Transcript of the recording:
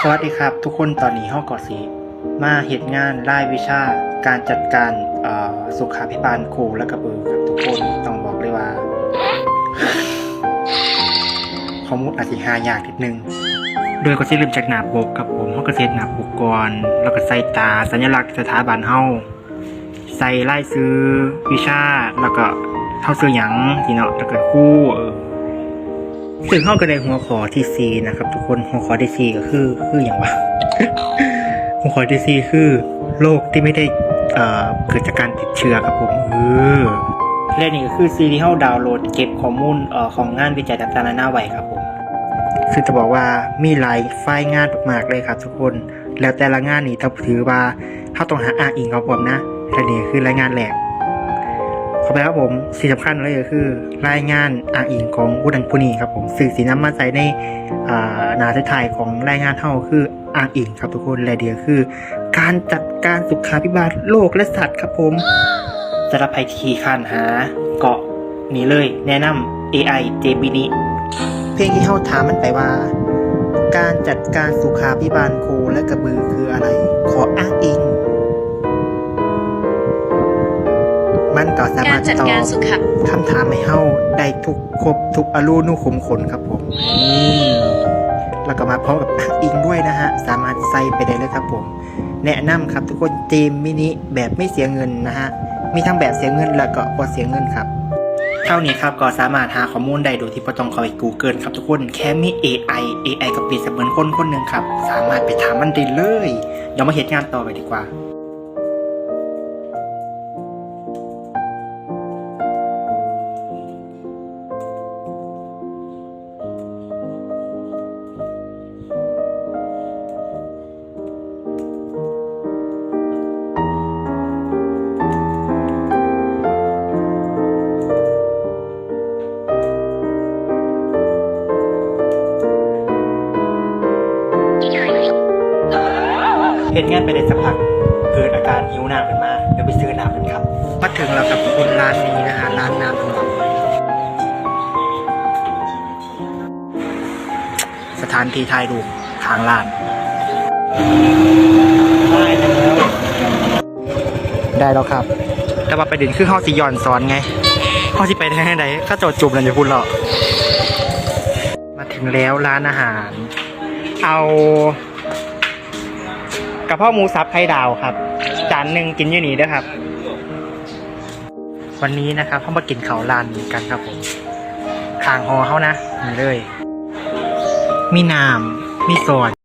สวัสดีครับ ทุกคนตอนนี้ห้องกอสีมาเหตุงานรายวิชาการจัดการสุขาพิบาลครูและกระเบือครับทุกคนต้องบอกเลยว่าข้อมูลอาจจะหายากนิดนึง โดยก็จะเริ่มจากหนาปกครับผมห้องเกษตรหน้าปกก่อนแล้วก็ใส่ตาสัญลักษณ์สถาบันเฮาใส่ไล่ซื้อวิชาแล้วก็เท่าซื้อหยังทีเนาะแล้วก็คู่เออ ซึ่งห้องกระไดหัวขอที่ซีนะครับ ทุกคนหัวขอที่ซีก็คือคืออย่างวะหัวขอที่ซีคือโรคที่ไม่ได้เอ่อเกิดจากการติดเชื้อครับผมเออและนี่ก็คือซีที่เฮาดาวน์โหลดเก็บข้อมูลเอ่อของงานวิจัยต่านานาไว้ครับผมซึ่งจะบอกว่ามีหลายไฟล์งานมากๆเลยครับทุกคน แล้วแต่ละงานนี่ต้องถือว่าเฮาต้องหาอ้างอิงเขาผมนะและนี่คือรายงานแรก ขอไปครับผมสิ่งสำคัญเลยก็คือ รายงานอ้างอิงของผู้นั้นผู้นี้ครับผมสื่อสีน้ำมาใส่ในอ่าหนาท้ายๆของรายงานเท่าคืออ้างอิงครับทุกคนและเดียวคือ การจัดการสุขาพิบาลโลกและสัตว์ครับผมสำหรับใครที่คร้านหาเกาะนี้เลย แนะนำ AI j b i n i เพลงที่เฮาถามมันไปว่า การจัดการสุขาพิบาลโคและกระบือคืออะไร ขออ้างอิง สาารการรถจัดตอการบสุขภคำถามให้เฮาได้ทุกครบทุกอรูนุขุมขนครับผมนี่แล้วก็มาพร้อมกับอ้างอิงด้วยนะฮะ สามารถใส่ไปได้เลยครับผม แนะนำครับทุกคนเจมมินิแบบไม่เสียเงินนะฮะ มีทั้งแบบเสียเงินแล้วก็บ่เสียเงินครับ เท่านี้ครับก็สามารถหาข้อมูลได้โดยที่บ่ต้องเข้าไป Google ครับทุกคน แค่มี AI AI ก็เปรียบเสมือนคนคนหนึ่งครับ สามารถไปถามมันได้เลย เดี๋ยวมาเหตุงานต่อไปดีกว่า เหตุงานไปได้สักพักเกิดอาการหิวน้ำขึ้นมาเดี๋ยวไปซื้อน้ำกันครับมาถึงแล้วกับคนร้านนี้นะฮะร้านน้ำของเราสถานที่ถ่ายรูปทางร้าน ได้แล้วได้แล้วครับ แต่ว่าปเด็นคือเฮาสิย้อนสอนไงเฮาสิไปทางไหนข้าโจดจุ่มแล้วอย่าพูดหรอกมาถึงแล้วร้านอาหาร เอา กระเพาะหมูสับไข่ดาวครับ จานหนึ่งกินอยู่นี่ด้วยครับ วันนี้นะครับเขามากินเขาลานกันครับผมขางหอเขานะนี่เลย มีน้ำมีซอส